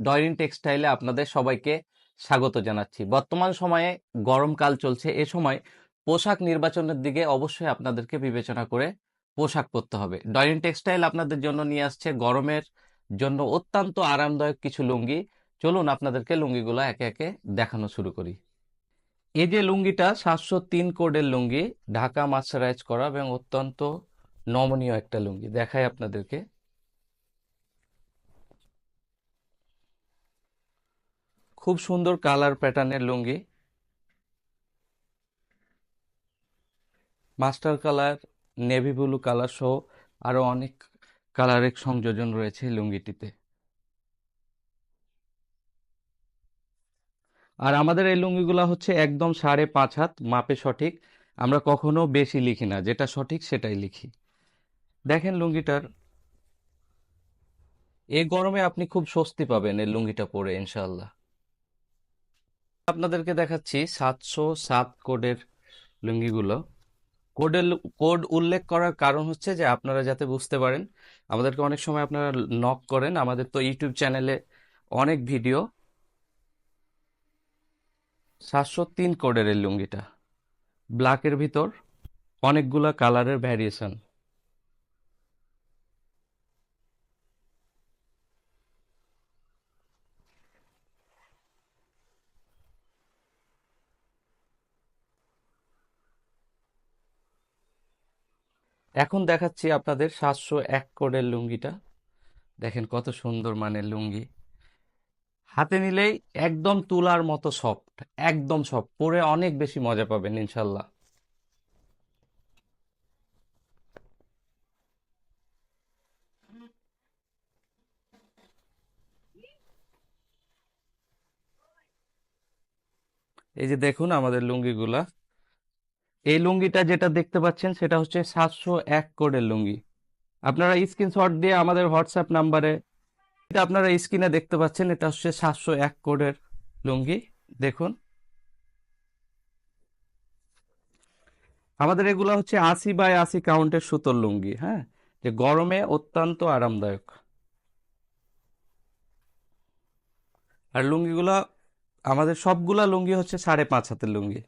ডয়রিন টেক্সটাইলে আপনাদের সবাইকে স্বাগত জানাচ্ছি। বর্তমান সময়ে গরমকাল চলছে, এ সময় পোশাক নির্বাচনের দিকে অবশ্যই আপনাদেরকে বিবেচনা করে পোশাক পরতে হবে। ডয়রিন টেক্সটাইল আপনাদের জন্য নিয়ে আসছে গরমের জন্য অত্যন্ত আরামদায়ক কিছু লুঙ্গি। চলুন আপনাদেরকে লুঙ্গিগুলো একে একে দেখানো শুরু করি। এই যে লুঙ্গিটা, সাতশো তিন কোডের লুঙ্গি, ঢাকা মার্সারাইজ করা এবং অত্যন্ত নমনীয় একটা লুঙ্গি। দেখাই আপনাদেরকে। খুব সুন্দর কালার প্যাটার্নের লুঙ্গি। Master colour, navy blue colour সহ আরও অনেক কালারের সংযোজন রয়েছে লুঙ্গিটিতে। আর আমাদের এই লুঙ্গিগুলো হচ্ছে একদম সাড়ে পাঁচ হাত, মাপে সঠিক। আমরা কখনো বেশি লিখি না, যেটা সঠিক সেটাই লিখি। দেখেন লুঙ্গিটার। এই গরমে আপনি খুব স্বস্তি পাবেন এই লুঙ্গিটা পরে, ইনশাআল্লাহ। আপনাদেরকে দেখাচ্ছি সাতশো সাত কোডের লুঙ্গিগুলো। কোডের কোড উল্লেখ করার কারণ হচ্ছে যে আপনারা যাতে বুঝতে পারেন, আমাদেরকে অনেক সময় আপনারা নক করেন। আমাদের তো ইউটিউব চ্যানেলে অনেক ভিডিও। সাতশো তিন কোডের এই লুঙ্গিটা। ব্ল্যাকের ভিতর অনেকগুলা কালারের ভ্যারিয়েশন এখন দেখাচ্ছি আপনাদের সাতশো এক কোডের লুঙ্গিটা। দেখেন কত সুন্দর মানের লুঙ্গি। হাতে নিলেই একদম তুলার মতো সফট, একদম সফট। পরে অনেক বেশি মজা পাবেন, ইনশাল্লাহ। এই যে দেখুন আমাদের লুঙ্গিগুলা। এই লুঙ্গিটা যেটা দেখতে পাচ্ছেন সেটা হচ্ছে সাতশো এক কোডের লুঙ্গি। আপনারা স্ক্রিনশট দিয়ে আমাদের হোয়াটসঅ্যাপ নাম্বারে এটা আপনারা স্ক্রিনে দেখতে পাচ্ছেন, এটা হচ্ছে সাতশো এক কোডের লুঙ্গি। দেখুন। আমাদের এগুলো হচ্ছে আশি বাই আশি কাউন্টের সুতোর লুঙ্গি হ্যাঁ? যে গরমে অত্যন্ত আরামদায়ক। আর লুঙ্গিগুলো, আমাদের সবগুলা লুঙ্গি হচ্ছে সাড়ে পাঁচ হাতের লুঙ্গি।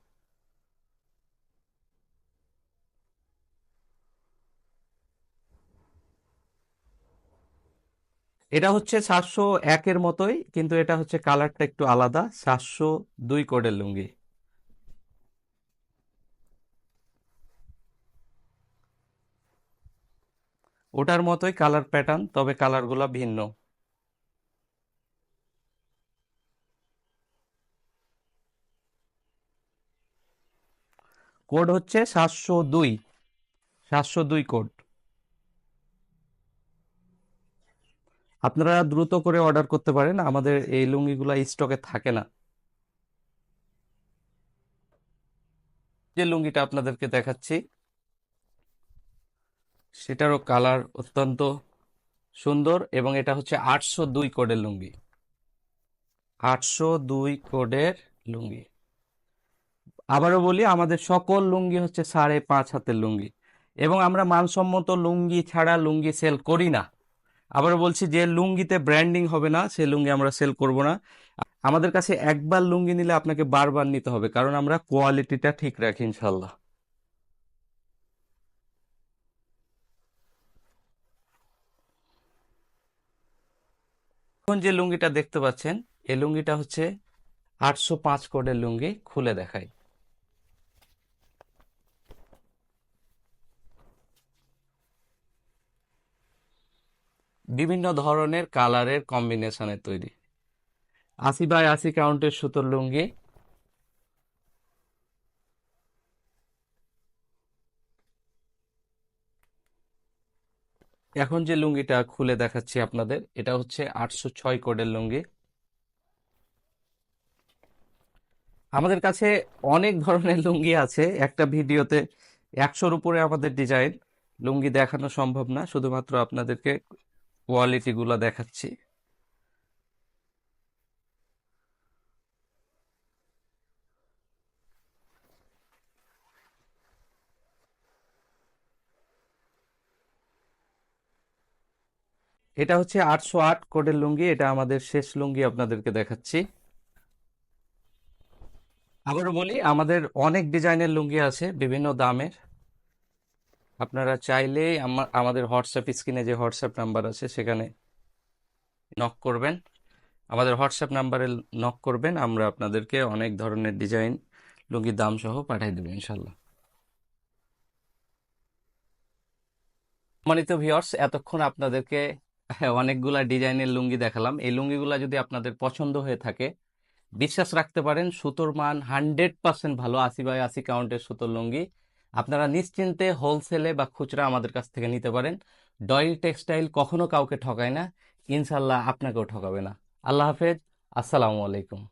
এটা হচ্ছে সাতশো একের মতোই, কিন্তু এটা হচ্ছে কালারটা একটু আলাদা, সাতশো দুই কোডের লুঙ্গি। ওটার মতোই কালার প্যাটার্ন, তবে কালারগুলো ভিন্ন। কোড হচ্ছে সাতশো দুই সাতশো দুই কোড। আপনারা দ্রুত করে অর্ডার করতে পারেন। আমাদের এই লুঙ্গিগুলো স্টকে থাকে না। যে লুঙ্গিটা আপনাদেরকে দেখাচ্ছি, সেটারও কালার অত্যন্ত সুন্দর এবং এটা হচ্ছে আটশো দুই কোডের লুঙ্গি। আটশো দুই কোডের লুঙ্গি। আবারও বলি, আমাদের সকল লুঙ্গি হচ্ছে সাড়ে পাঁচ হাতের লুঙ্গি। এবং আমরা মানসম্মত লুঙ্গি ছাড়া লুঙ্গি সেল করি না। আবারও বলছি যে লুঙ্গিতে ব্র্যান্ডিং হবে না, সে লুঙ্গি আমরা সেল করব না। আমাদের কাছে একবার লুঙ্গি নিলে আপনাকে বারবার নিতে হবে, কারণ আমরা কোয়ালিটিটা ঠিক রাখি ইনশাল্লাহ এখন যে লুঙ্গিটা দেখতে পাচ্ছেন এই লুঙ্গিটা হচ্ছে আটশো পাঁচ কোডের লুঙ্গি খুলে দেখাই। বিভিন্ন ধরনের কালারের কম্বিনেশনের তৈরি। আশি বাই আশি কাউন্টের সুতোর লুঙ্গি। এখন যে লুঙ্গিটা খুলে দেখাচ্ছি আপনাদের, এটা হচ্ছে আটশো ছয় কোডের লুঙ্গি। আমাদের কাছে অনেক ধরনের লুঙ্গি আছে। একটা ভিডিওতে একশোর উপরে আমাদের ডিজাইন। লুঙ্গি দেখানো সম্ভব না, শুধুমাত্র আপনাদেরকে কোয়ালিটিগুলো দেখাচ্ছি। এটা হচ্ছে আটশো আট কোডের লুঙ্গি, এটা আমাদের শেষ লুঙ্গি আপনাদেরকে দেখাচ্ছি। আবারও বলি, আমাদের অনেক ডিজাইনের লুঙ্গি আছে বিভিন্ন দামের। আপনারা চাইলে আমা- আমাদের হোয়াটসঅ্যাপ স্ক্রিনে যে হোয়াটসঅ্যাপ নাম্বার আছে, সেখানে নক করবেন। আমাদের হোয়াটসঅ্যাপ নাম্বারে নক করবেন, আমরা আপনাদেরকে অনেক ধরনের ডিজাইন লুঙ্গির দাম সহ পাঠিয়ে দেবো ইনশাল্লাহ সম্মানিত ভিওর্স এতক্ষণ আপনাদেরকে অনেকগুলা ডিজাইনের লুঙ্গি দেখালাম। এই লুঙ্গিগুলা যদি আপনাদের পছন্দ হয়ে থাকে, বিশ্বাস রাখতে পারেন, সুতোর মান হান্ড্রেড পার্সেন্ট ভালো, আশি বাই আশি কাউন্টের সুতোর লুঙ্গি। আপনারা নিশ্চিন্তে হোলসেলে বা খুচরা আমাদের কাছ থেকে নিতে পারেন। ডয়েল টেক্সটাইল কখনো কাউকে ঠকায় না। ইনশাল্লাহ আপনাকেও ঠকাবে না। আল্লাহ হাফেজ। আসসালামু আলাইকুম।